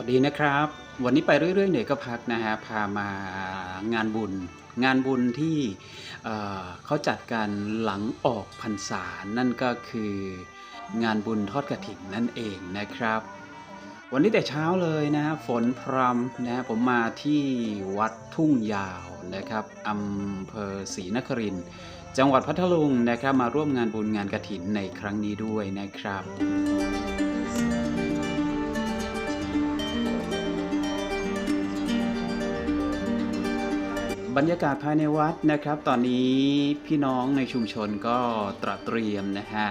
วัสดีนะครับ วันนี้ไปเรื่อยๆเหนื่อยก็พักนะฮะพามางานบุญ งานบุญที่เอ่อเขาจัดกันหลังออกพรรษานั่นก็คืองานบุญทอดกระถิ่นนั่นเองนะครับ วันนี้แต่เช้าเลยนะฮะฝนพรำนะฮะผมมาที่วัดทุ่งยาวนะครับอำเภอศรีนครินทร์จังหวัดพัทลุงนะครับมาร่วมงานบุญงานกระถินในครั้งนี้ด้วยนะครับ บรรยากาศภายในวัดนะครับ ตอนนี้พี่น้องในชุมชนก็ตระเตรียมนะฮะ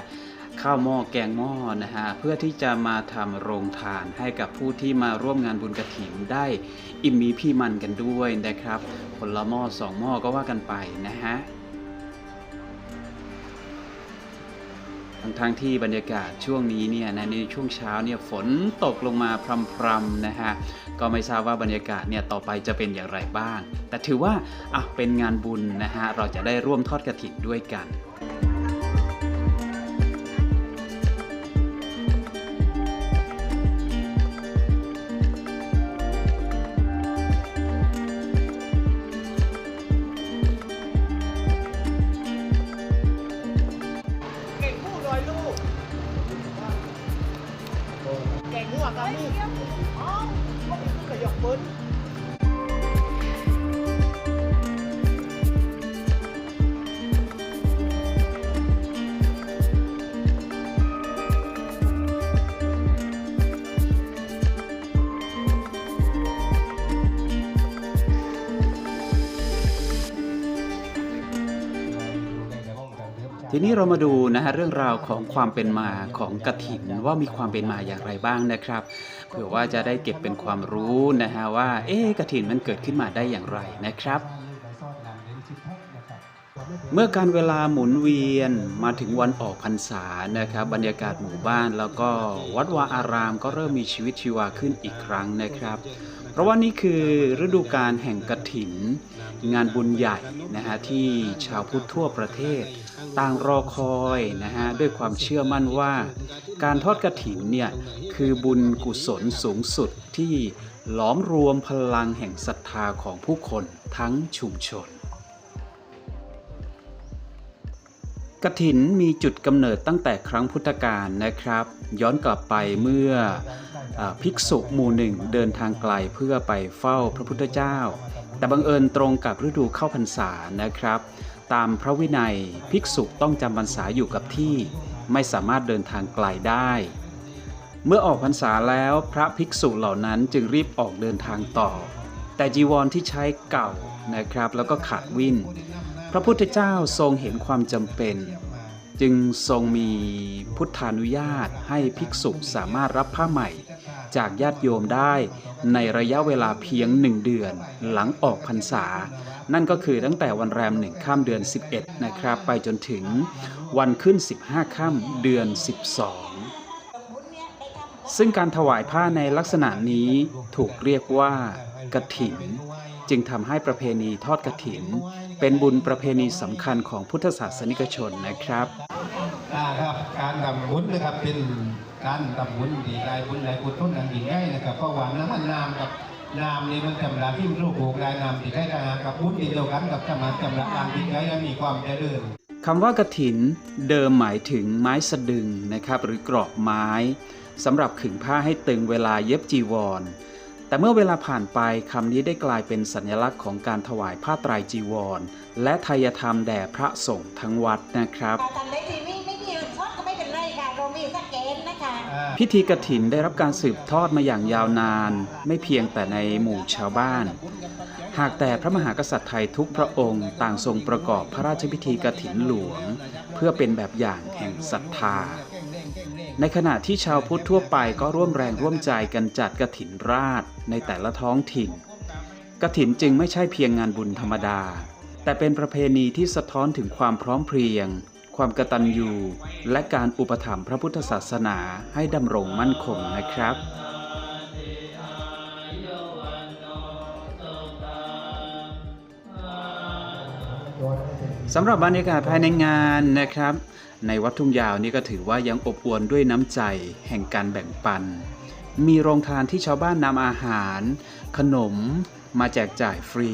ข้าวหม้อแกงหม้อนะฮะเพื่อที่จะมาทำโรงทานให้กับผู้ที่มาร่วมงานบุญกระถิ่นได้อิ่มมีพี่มันกันด้วยนะครับ คนละหม้อสองหม้อก็ว่ากันไปนะฮะ ทั้งทางที่บรรยากาศช่วงนี้เนี่ยนะในช่วงเช้าเนี่ยฝนตกลงมาพรำๆนะฮะก็ไม่ทราบว่าบรรยากาศเนี่ยต่อไปจะเป็นอย่างไรบ้าง แต่ถือว่าอะเป็นงานบุญนะฮะเราจะได้ร่วมทอดกระถิ่นด้วยกัน ทีนี้เรามาดูนะฮะเรื่องราวของความเป็นมาของกระถินว่ามีความเป็นมาอย่างไรบ้างนะครับ เผื่อว่าจะได้เก็บเป็นความรู้นะฮะว่า เอ๊กระถินมันเกิดขึ้นมาได้อย่างไรนะครับ เมื่อการเวลาหมุนเวียนมาถึงวันออกพรรษานะครับ บรรยากาศหมู่บ้านแล้วก็วัดวาอารามก็เริ่มมีชีวิตชีวาขึ้นอีกครั้งนะครับเพราะว่านี่คือฤดูการแห่งกระถิน งานบุญใหญ่นะฮะที่ชาวพุทธทั่วประเทศ ต่างรอคอยนะฮะด้วยความเชื่อมั่นว่า การทอดกระถินเนี่ยคือบุญกุศลสูงสุดที่หลอมรวมพลังแห่งศรัทธาของผู้คนทั้งชุมชนกฐินมีจุดกำเนิดตั้งแต่ครั้งพุทธกาลนะครับ ย้อนกลับไปเมื่ออภิกษุหมู่หนึ่งเดินทางไกลเพื่อไปเฝ้าพระพุทธเจ้า แต่บังเอิญตรงกับฤดูเข้าพรรษานะครับ ตามพระวินัย ภิกษุต้องจำพรรษาอยู่กับที่ ไม่สามารถเดินทางไกลได้ เมื่อออกพรรษาแล้วพระภิกษุเหล่านั้นจึงรีบออกเดินทางต่อ แต่จีวรที่ใช้เก่านะครับ แล้วก็ขาดวิ่นพระพุทธเจ้าทรงเห็นความจำเป็น จึงทรงมีพุทธานุญาตให้ภิกษุสามารถรับผ้าใหม่ จากญาติโยมได้ในระยะเวลาเพียงหนึ่งเดือนหลังออกพรรษา นั่นก็คือตั้งแต่วันแรมหนึ่งข้ามเดือน 11 นะครับ ไปจนถึงวันขึ้น 15 ข้ามเดือน 12 ซึ่งการถวายผ้าในลักษณะนี้ถูกเรียกว่ากระถิน จึงทำให้ประเพณีทอดกฐิน เป็นบุญประเพณีสำคัญของพุทธศาสนิกชนนะครับอ่าครับการทำบุญนะครับเป็นการทำบุญดีใจบุญใดบุญต้นอันดีง่ายนะครับเพราะว่าน้ำมันนามกับ นามนี่มันจำราที่รูปโบกลายนามที่ใกล้กันกับบุญเดียวกันกับจำราจำราการที่ใกล้และมีความเจริญคำว่ากฐินเดิมหมายถึงไม้สะดึงนะครับหรือกรอบไม้สำหรับขึงผ้าให้ตึงเวลาเย็บจีวร แต่เมื่อเวลาผ่านไปคำนี้ได้กลายเป็นสัญลักษณ์ของการถวายผ้าไตรจีวร และทายธรรมแด่พระสงฆ์ทั้งวัดนะครับทำได้ทีวีไม่มีช็อตก็ไม่เป็นไรค่ะเรามีสแกนนะคะ พิธีกฐินได้รับการสืบทอดมาอย่างยาวนาน ไม่เพียงแต่ในหมู่ชาวบ้าน หากแต่พระมหากษัตริย์ไทยทุกพระองค์ต่างทรงประกอบพระราชพิธีกฐินหลวง เพื่อเป็นแบบอย่างแห่งศรัทธา ในขณะที่ชาวพุทธทั่วไปก็ร่วมแรงร่วมใจกันจัดกฐินราชในแต่ละท้องถิ่นกฐินจึงไม่ใช่เพียงงานบุญธรรมดา แต่เป็นประเพณีที่สะท้อนถึงความพร้อมเพรียง ความกตัญญูและการอุปถัมภ์พระพุทธศาสนาให้ดำรงมั่นคงนะครับสำหรับบรรยากาศภายในงานนะครับ ในวัดทุ่งยาวนี่ก็ถือว่ายังอบอวลด้วยน้ำใจแห่งการแบ่งปัน มีโรงทานที่ชาวบ้านนำอาหาร ขนมมาแจกจ่ายฟรี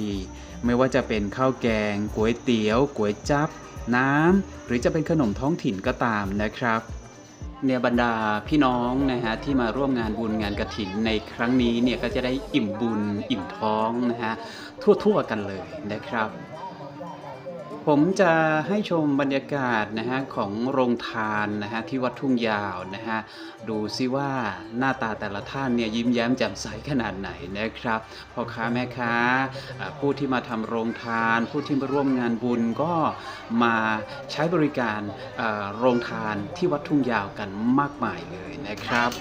ไม่ว่าจะเป็นข้าวแกงก๋วยเตี๋ยวก๋วยจั๊บ น้ำหรือจะเป็นขนมท้องถิ่นก็ตามนะครับเนี่ยบรรดาพี่น้องนะฮะที่มาร่วมงานบุญงานกระถินในครั้งนี้เนี่ยก็จะได้อิ่มบุญอิ่มท้องนะฮะทั่วๆกันเลยนะครับ ผมจะให้ชมบรรยากาศนะฮะของโรงทานนะฮะที่วัดทุ่งยาวนะฮะดูซิว่าหน้าตาแต่ละท่านเนี่ยยิ้มแย้มแจ่มใสขนาดไหนนะครับพ่อค้าแม่ค้าผู้ที่มาทำโรงทาน ผู้ที่มาร่วมงานบุญก็มาใช้บริการโรงทานที่วัดทุ่งยาวกันมากมายเลยนะครับ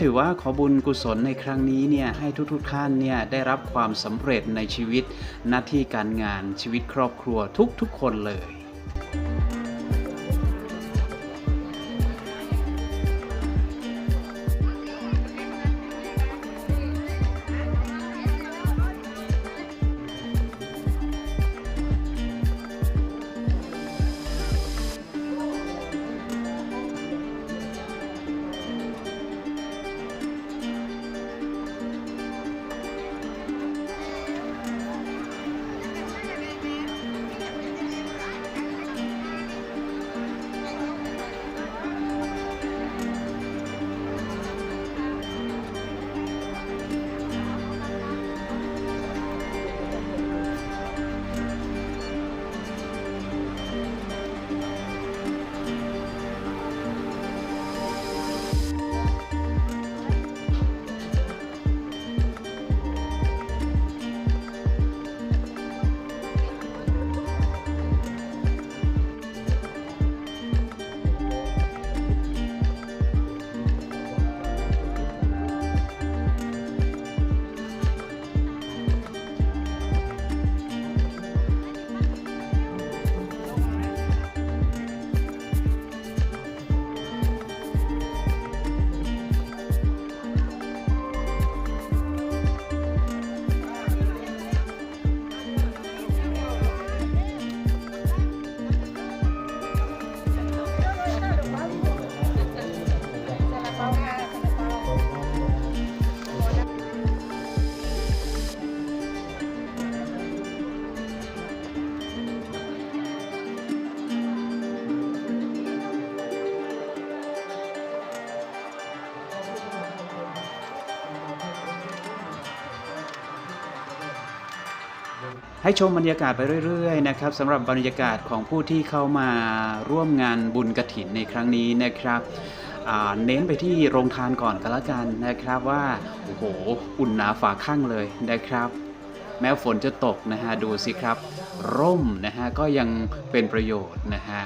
ถือว่าขอบุญกุศลในครั้งนี้เนี่ยให้ทุกๆท่านเนี่ยได้รับความสำเร็จในชีวิตหน้าที่การงานชีวิตครอบครัวทุกๆคนเลย ให้ชมบรรยากาศไปเรื่อยๆนะครับสำหรับบรรยากาศของผู้ที่เข้ามาร่วมงานบุญกระถินในครั้งนี้นะครับเน้นไปที่โรงทานก่อนก็แล้วกันนะครับว่าโอ้โหอุ่นหนาฝาข้างเลยนะครับ แม้ฝนจะตกนะฮะดูสิครับ ร่มนะฮะก็ยังเป็นประโยชน์นะฮะ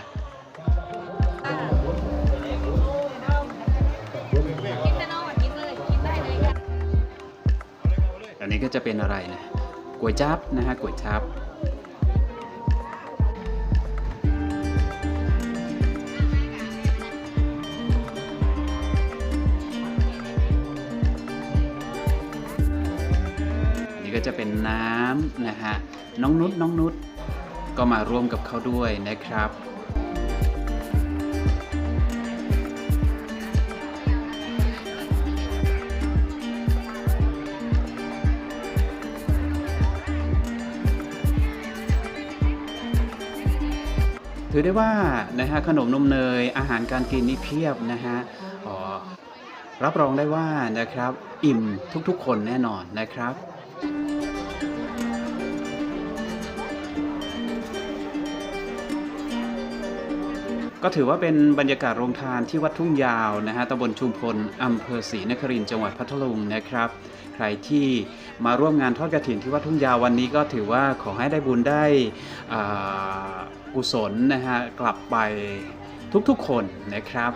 กินแต่นอกกินเลยกินได้เลยค่ะอันนี้ก็จะเป็นอะไรนะ ก๋วยจั๊บนะฮะก๋วยจั๊บนี่ก็จะเป็นน้ำนะฮะน้องนุชน้องนุชก็มาร่วมกับเขาด้วยนะครับ ถือได้ว่านะฮะขนมนมเนยอาหารการกินนี่เพียบนะฮะอ๋อรับรองได้ว่านะครับอิ่มทุกๆ คนแน่นอนนะครับก็ถือว่าเป็นบรรยากาศโรงทานที่วัดทุ่งยาวนะฮะตำบลชุมพลอำเภอศรีนครินทร์จังหวัดพัทลุงนะครับ ใครที่มาร่วมงานทอดกระถินที่วัดทุ่งยาววันนี้ก็ถือว่าขอให้ได้บุญได้อ่า กุศลนะฮะกลับไปทุกๆคนนะครับ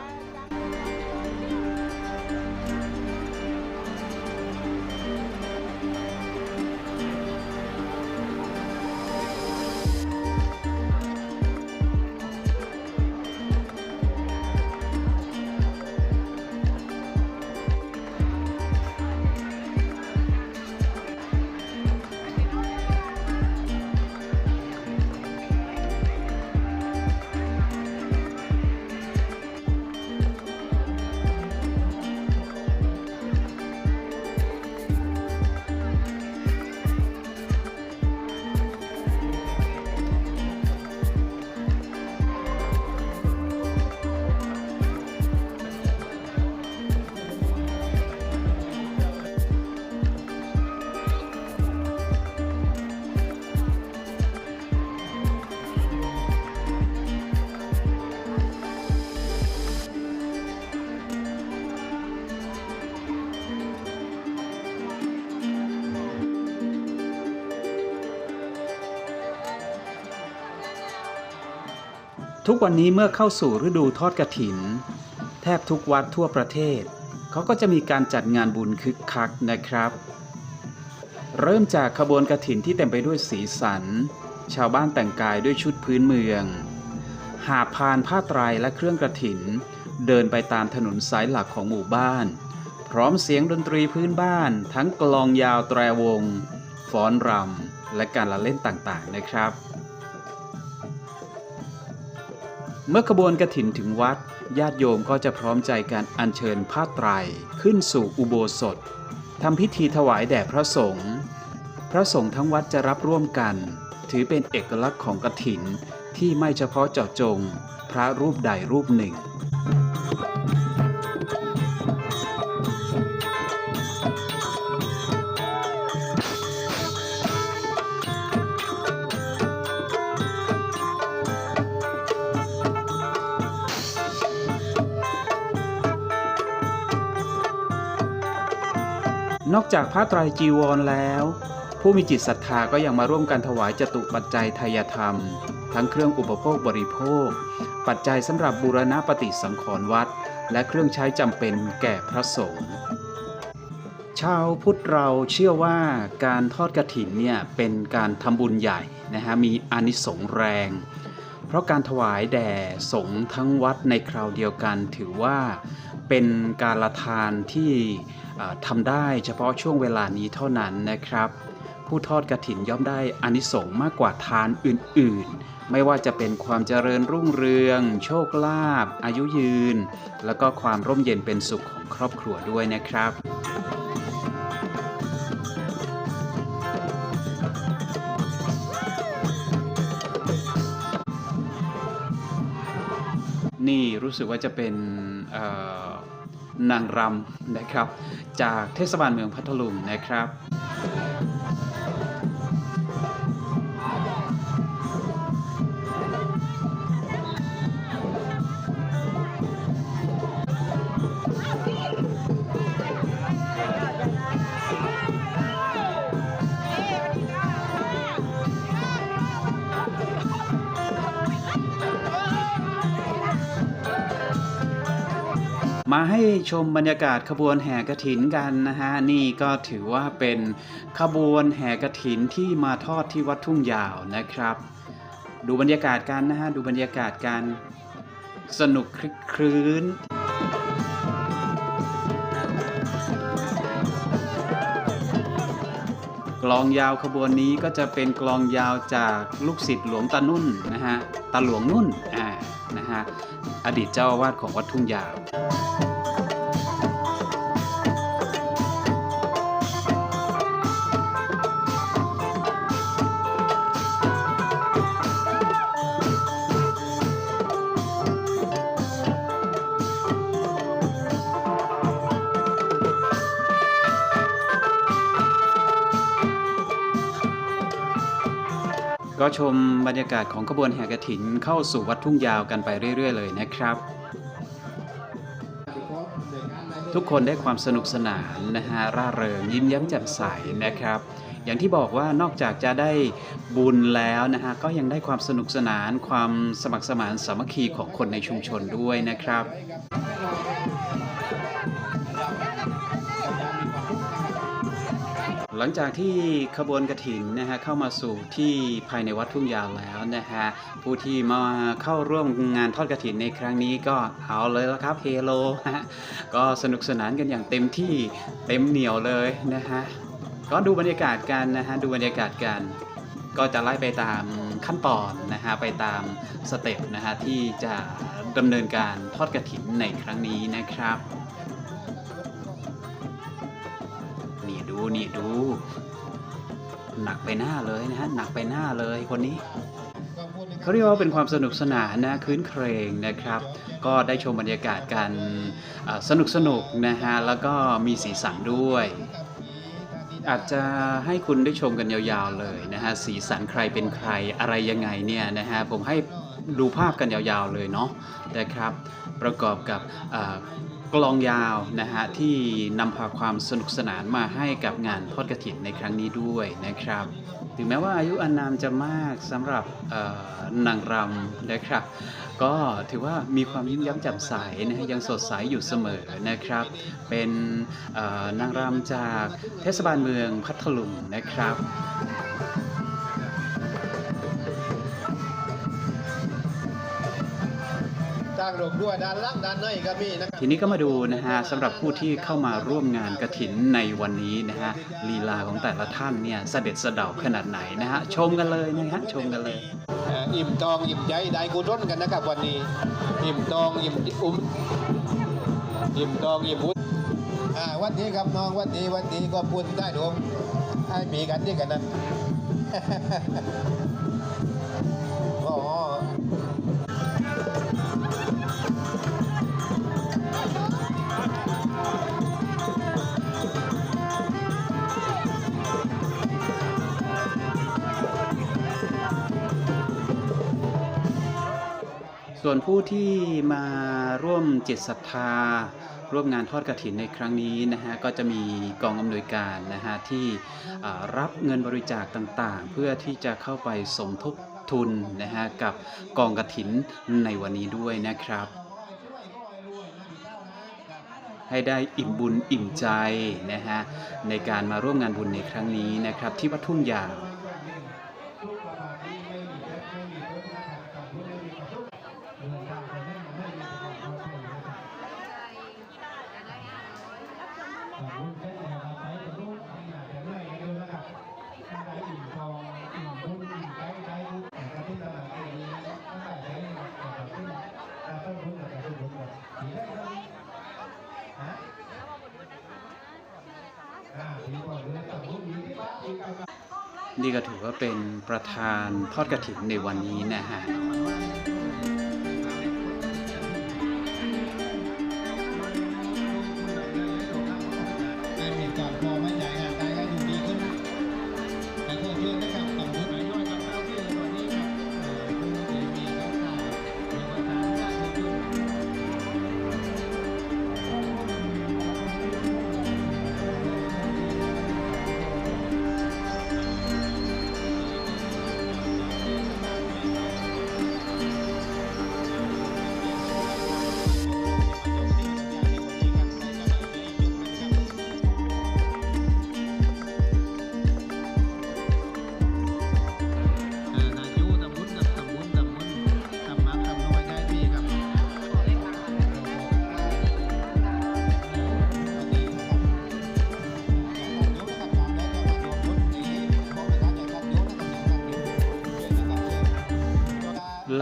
ทุกวันนี้เมื่อเข้าสู่ฤดูทอดกระถิน แทบทุกวัดทั่วประเทศ เขาก็จะมีการจัดงานบุญคึกคักนะครับ เริ่มจากขบวนกระถินที่เต็มไปด้วยสีสัน ชาวบ้านแต่งกายด้วยชุดพื้นเมือง หาพานผ้าไตรและเครื่องกระถิน เดินไปตามถนนสายหลักของหมู่บ้าน พร้อมเสียงดนตรีพื้นบ้าน ทั้งกลองยาวแตรวง ฟ้อนรำและการละเล่นต่างๆนะครับ เมื่อขบวนกระถินถึงวัด ญาติโยมก็จะพร้อมใจการอัญเชิญผ้าไตรขึ้นสู่อุโบสถทำพิธีถวายแด่พระสงฆ์พระสงฆ์ทั้งวัดจะรับร่วมกัน ถือเป็นเอกลักษณ์ของกระถินที่ไม่เฉพาะเจาะจง พระรูปใดรูปหนึ่ง นอกจากผ้าไตรจีวรแล้ว ผู้มีจิตศรัทธาก็ยังมาร่วมกันถวายจตุปัจจัยทายธรรม ทั้งเครื่องอุปโภคบริโภค ปัจจัยสำหรับบูรณะปฏิสังขรณ์วัด และเครื่องใช้จำเป็นแก่พระสงฆ์ชาวพุทธเราเชื่อว่าการทอดกระถินเนี่ยเป็นการทำบุญใหญ่นะฮะมีอานิสงส์แรง เพราะการถวายแด่สงฆ์ทั้งวัดในคราวเดียวกันถือว่า เป็นการละทานที่ทำได้เฉพาะช่วงเวลานี้เท่านั้นนะครับ ผู้ทอดกระถินย่อมได้อานิสงส์มากกว่าทานอื่น ๆ ไม่ว่าจะเป็นความเจริญรุ่งเรือง โชคลาภอายุยืน แล้วก็ความร่มเย็นเป็นสุขของครอบครัวด้วยนะครับ รู้สึกว่าจะเป็นนางรำนะครับ จากเทศบาลเมืองพัทลุงนะครับ ให้ชมบรรยากาศขบวนแห่กระถินกันนะฮะนี่ก็ถือว่าเป็นขบวนแห่กระถินที่มาทอดที่วัดทุ่งยาวนะครับ ดูบรรยากาศกันนะฮะดูบรรยากาศการสนุกคลึกครื้นกลองยาวขบวนนี้ก็จะเป็นกลองยาวจากลูกศิษย์หลวงตานุ่นนะฮะตาหลวงนุ่นอ่านะฮะอดีตเจ้าอาวาสของวัดทุ่งยาว ก็ชมบรรยากาศของขบวนแห่กระถินเข้าสู่วัดทุ่งยาวกันไปเรื่อย ๆ เลยนะครับ ทุกคนได้ความสนุกสนานนะฮะร่าเริงยิ้มแย้มแจ่มใสนะครับ อย่างที่บอกว่านอกจากจะได้บุญแล้วนะฮะก็ยังได้ความสนุกสนานความสมัครสมานสามัคคีของคนในชุมชนด้วยนะครับ หลังจากที่ขบวนกระถินนะฮะเข้ามาสู่ที่ภายในวัดทุ่งยาวแล้วนะฮะผู้ที่มาเข้าร่วมงานทอดกระถินในครั้งนี้ก็เอาเลยละครับเฮโลฮะก็สนุกสนานกันอย่างเต็มที่เต็มเหนียวเลยนะฮะก็ดูบรรยากาศกันนะฮะดูบรรยากาศกัน ก็จะไล่ไปตามขั้นตอนนะฮะไปตามสเต็ปนะฮะที่จะดำเนินการทอดกระถินในครั้งนี้นะครับ ดูนี่ดู หนักไปหน้าเลยนะฮะหนักไปหน้าเลยคนนี้เขาเรียกว่าเป็นความสนุกสนานนะคืนเครงนะครับ ก็ได้ชมบรรยากาศกันสนุกสนุกนะฮะแล้วก็มีสีสันด้วย อาจจะให้คุณได้ชมกันยาวๆเลยนะฮะสีสันใครเป็นใครอะไรยังไงเนี่ยนะฮะผมให้ดูภาพกันยาวๆเลยเนาะนะครับ ประกอบกับ กลองยาวนะฮะที่นำพาความสนุกสนานมาให้กับงานทอดกระถินในครั้งนี้ด้วยนะครับ ถึงแม้ว่าอายุอานามจะมากสำหรับนางรำนะครับ ก็ถือว่ามีความยิ้มย้มแจ่มใสนะฮะยังสดใสอยู่เสมอนะครับ เป็นนางรำจากเทศบาลเมืองพัทลุงนะครับ ทีนี้ก็มาดูนะฮะสำหรับผู้ที่เข้ามาร่วมงานกระถินในวันนี้นะฮะลีลาของแต่ละท่านเนี่ยเสด็จสะเดาขนาดไหนนะฮะชมกันเลยนะฮะชมกันเลยเอ่ออิ่มทองอิ่มใจได้กุร่นกันนะครับวันนี้ อิ่มทองอิ่มอุ้มอิ่มทองอิ่มบุญอ่าวันนี้ครับน้องวันนี้วันนี้ก็พูดได้ดวงให้มีกันที่กันนั้น ส่วนผู้ที่มาร่วมจิตศรัทธา ร่วมงานทอดกระถินในครั้งนี้นะฮะก็จะมีกองอำนวยการนะฮะที่รับเงินบริจาคต่างๆ เพื่อที่จะเข้าไปสมทบทุนนะฮะกับกองกระถินในวันนี้ด้วยนะครับให้ได้อิ่มบุญอิ่มใจนะฮะในการมาร่วมงานบุญในครั้งนี้นะครับที่วัดทุ่งยาว เป็นประธานทอดกระถิ่นในวันนี้นะฮะ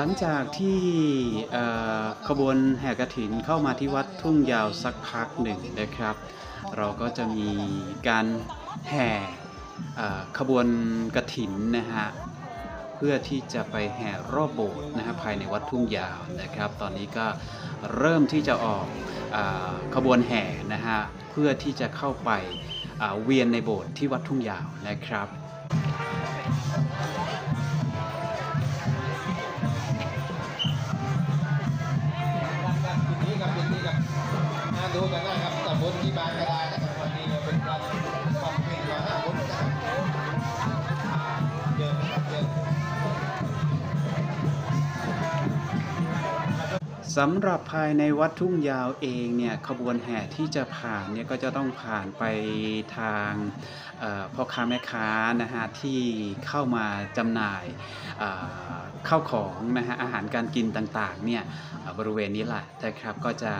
ลังจากที่ขบวนแห่กระถินเข้ามาที่วัดทุ่งยาวสักพักหนึ่งนะครับ เราก็จะมีการแห่ขบวนกระถินนะฮะเพื่อที่จะไปแห่รอบโบสถ์นะฮะภายในวัดทุ่งยาวนะครับ ตอนนี้ก็เริ่มที่จะออกอขบวนแห่นะฮะเพื่อที่จะเข้าไปเวียนในโบสถ์ที่วัดทุ่งยาวนะครับ สำหรับภายในวัดทุ่งยาวเองเนี่ยขบวนแห่ที่จะผ่านเนี่ยก็จะต้องผ่านไปทางพ่อค้าแม่ค้านะฮะที่เข้ามาจำหน่ายข้าวของนะฮะอาหารการกินต่างๆเนี่ยบริเวณนี้แหละนะครับก็จะ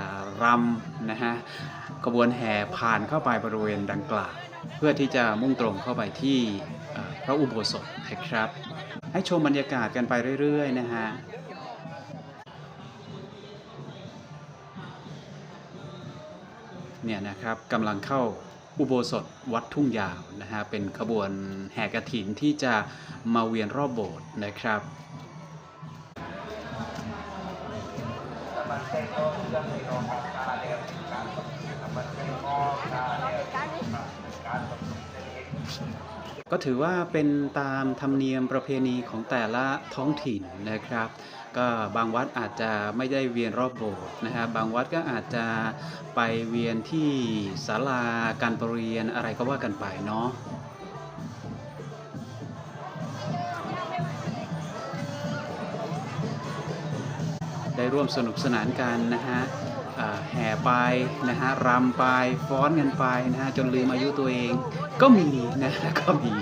รำนะฮะขบวนแห่ผ่านเข้าไปบริเวณดังกล่าวเพื่อที่จะมุ่งตรงเข้าไปที่พระอุโบสถนะครับ ให้ชมบรรยากาศกันไปเรื่อยๆนะฮะ เนี่ยนะครับกำลังเข้าอุโบสถวัดทุ่งยาวนะฮะเป็นขบวนแห่กระถินที่จะมาเวียนรอบโบสถ์นะครับก็ถือว่าเป็นตามธรรมเนียมประเพณีของแต่ละท้องถิ่นนะครับ ก็บางวัดอาจจะไม่ได้เวียนรอบโบสถ์นะฮะบางวัดก็อาจจะไปเวียนที่ศาลาการประเรียนอะไรก็ว่ากันไปเนาะได้ร่วมสนุกสนานกันนะฮะแห่ไปนะฮะรำไปฟ้อนกันไปนะฮะจนลืมอายุตัวเองก็มีนะฮะก็มี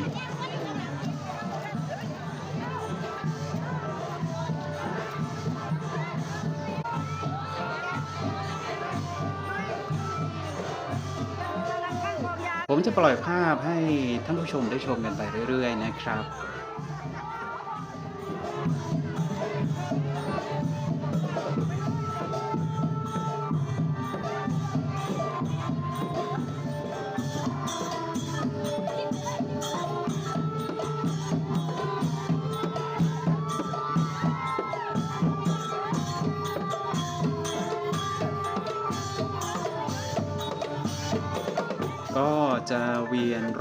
จะปล่อยภาพให้ท่านผู้ชมได้ชมกันไปเรื่อย ๆ นะครับ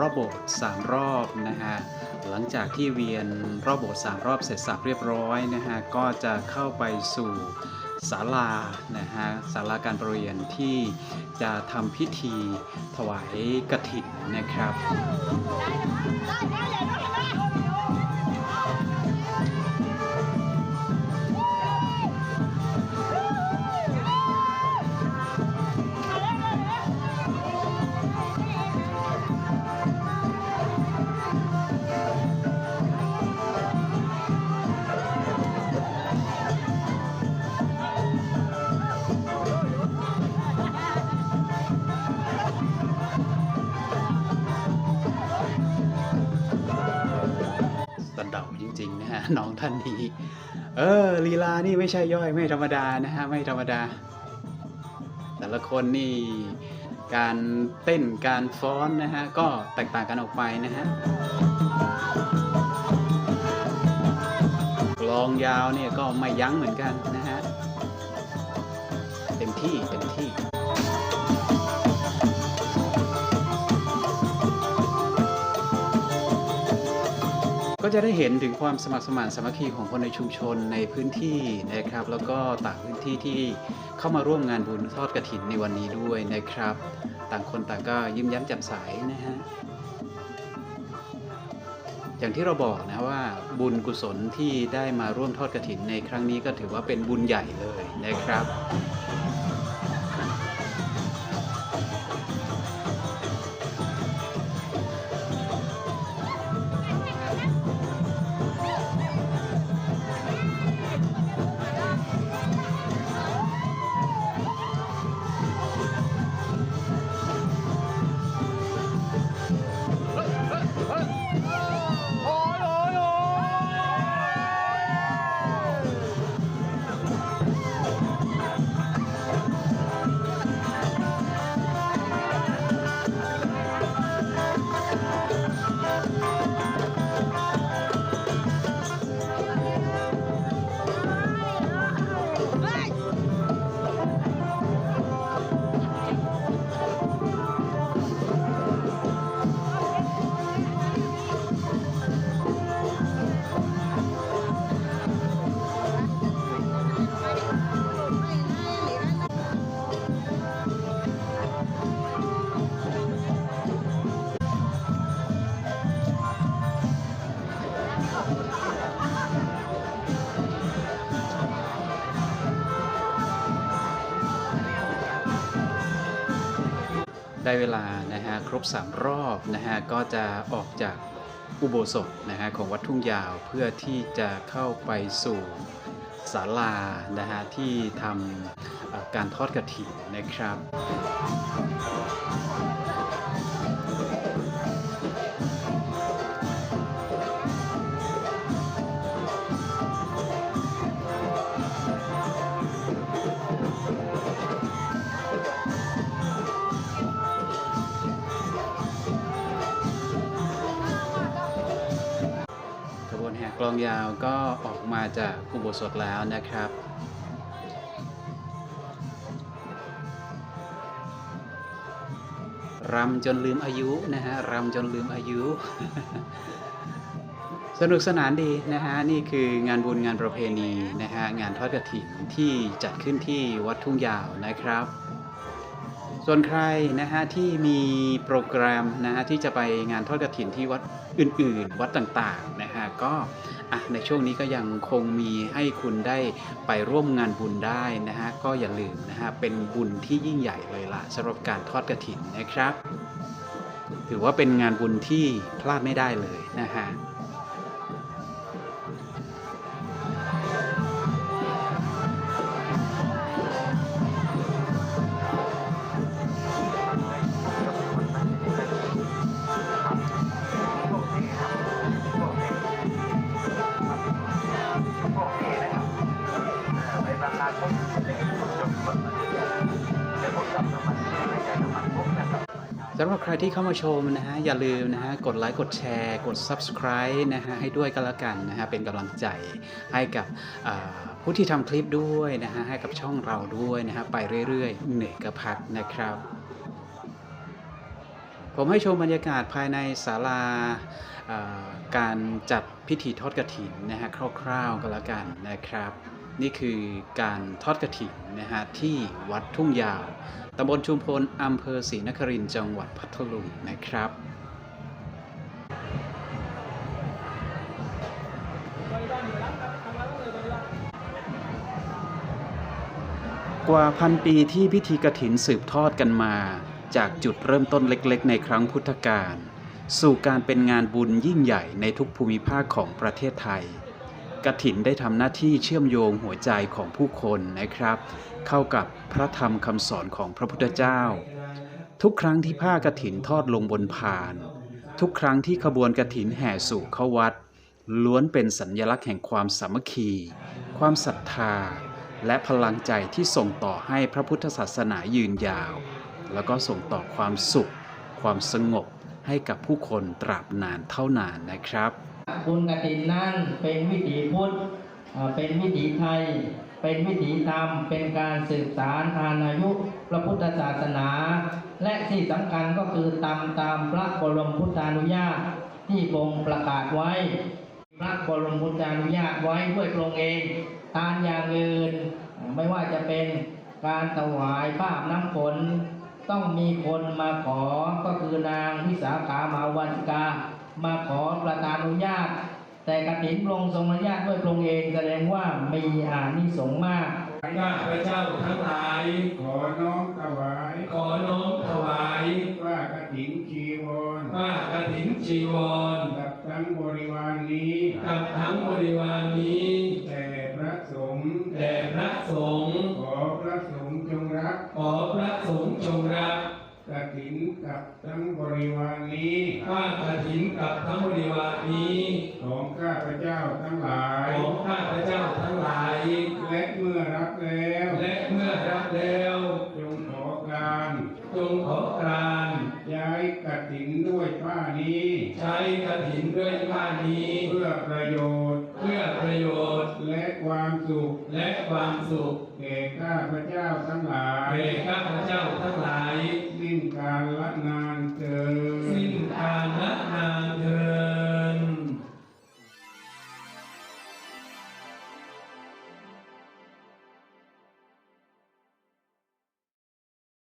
อบโบสถ์สามรอบนะฮะหลังจากที่เวียนรอบโบสถ์สามรอบเสร็จสับเรียบร้อยนะฮะก็จะเข้าไปสู่ศาลานะฮะศาลาการประเรียนที่จะทำพิธีถวายกระถินนะครับ ท่านนี้ เออลีลานี่ไม่ใช่ย่อยไม่ธรรมดานะฮะไม่ธรรมดา แต่ละคนนี่การเต้นการฟ้อนนะฮะก็แตกต่างกันออกไปนะฮะกลองยาวเนี่ยก็ไม่ยั้งเหมือนกันนะฮะเต็มที่เต็มที่ จะได้เห็นถึงความสมัครสมานสามัคคีของคนในชุมชนในพื้นที่นะครับ แล้วก็ต่างพื้นที่ที่เข้ามาร่วมงานบุญทอดกระถินในวันนี้ด้วยนะครับ ต่างคนต่างก็ยิ้มย้มแจ่มใสนะฮะอย่างที่เราบอกนะว่าบุญกุศลที่ได้มาร่วมทอดกระถินในครั้งนี้ก็ถือว่าเป็นบุญใหญ่เลยนะครับ ได้เวลานะฮะครบ 3 รอบนะฮะก็จะออกจากอุโบสถนะฮะของวัดทุ่งยาวเพื่อที่จะเข้าไปสู่ศาลานะฮะที่ทำการทอดกระถิ่นนะครับ องยาวก็ออกมาจากอุโบสถแล้วนะครับ รำจนลืมอายุนะฮะรำจนลืมอายุ สนุกสนานดีนะฮะนี่คืองานบุญงานประเพณีนะฮะงานทอดกระถิ่นที่จัดขึ้นที่วัดทุ่งยาวนะครับส่วนใครนะฮะที่มีโปรแกรมนะฮะที่จะไปงานทอดกระถินที่วัดอื่นๆ วัดต่างๆนะฮะก็ อะในช่วงนี้ก็ยังคงมีให้คุณได้ไปร่วมงานบุญได้นะฮะก็อย่าลืมนะฮะเป็นบุญที่ยิ่งใหญ่เลยล่ะสำหรับการทอดกระถินนะครับ ถือว่าเป็นงานบุญที่พลาดไม่ได้เลยนะฮะ ที่เข้ามาชมนะฮะอย่าลืมนะฮะกดไลค์กดแชร์ กด subscribe นะฮะให้ด้วยกันละกันนะฮะเป็นกำลังใจให้กับผู้ที่ทำคลิปด้วยนะฮะให้กับช่องเราด้วยนะฮะไปเรื่อยๆเหนื่อยก็พักนะครับ ผมให้ชมบรรยากาศภายในศาลาอ่าการจัดพิธีทอดกระถินนะฮะคร่าวๆกันละกันนะครับ นี่คือการทอดกระถินนะฮะที่วัดทุ่งยาวตำบลชุมพลอำเภอศรีนครินจังหวัดพัทลุงนะครับกว่าพันปีที่พิธีกระถินสืบทอดกันมา จากจุดเริ่มต้นเล็กๆ ในครั้งพุทธกาลสู่การเป็นงานบุญยิ่งใหญ่ในทุกภูมิภาคของประเทศไทย กระถินได้ทำหน้าที่เชื่อมโยงหัวใจของผู้คนนะครับ เข้ากับพระธรรมคำสอนของพระพุทธเจ้า ทุกครั้งที่ผ้ากระถินทอดลงบนพาน ทุกครั้งที่ขบวนกระถินแห่สู่เข้าวัด ล้วนเป็นสัญญลักษณ์แห่งความสามัคคี ความศรัทธา และพลังใจที่ส่งต่อให้พระพุทธศาสนายืนยาว แล้วก็ส่งต่อความสุข ความสงบให้กับผู้คนตราบนานเท่านานนะครับ บุญกฐินนั่นเป็นวิถีพุทธเป็นวิถีไทย เป็นวิถีธรรม เป็นการสืบสารอาณายุพระพุทธศาสนา และที่สำคัญก็คือตามตามพระบรมพุทธานุญาตที่ทรงประกาศไว้ พระบรมพุทธานุญาตไว้ด้วยพระองค์เองทานอย่างอื่น ไม่ว่าจะเป็นการถวายภาพน้ำฝนต้องมีคนมาขอก็คือนางวิสาขามาวันกา มาขอประทานอนุญาต แต่กฐินพระองค์ทรงอนุญาตด้วยพระองค์เองแสดงว่ามีอานิสงส์มากข้าพระเจ้าทั้งหลาย ขอน้อมถวาย ขอน้อมถวายว่ากฐินชีวรผ้ากฐินจีวรกับทั้งบริวารนี้กับทั้งบริวารนี้แต่พระสงฆ์แด่พระสงฆ์ขอพระสงฆ์จงรัก ขอพระสงฆ์จงรักกฐินกับทั้งบริวาร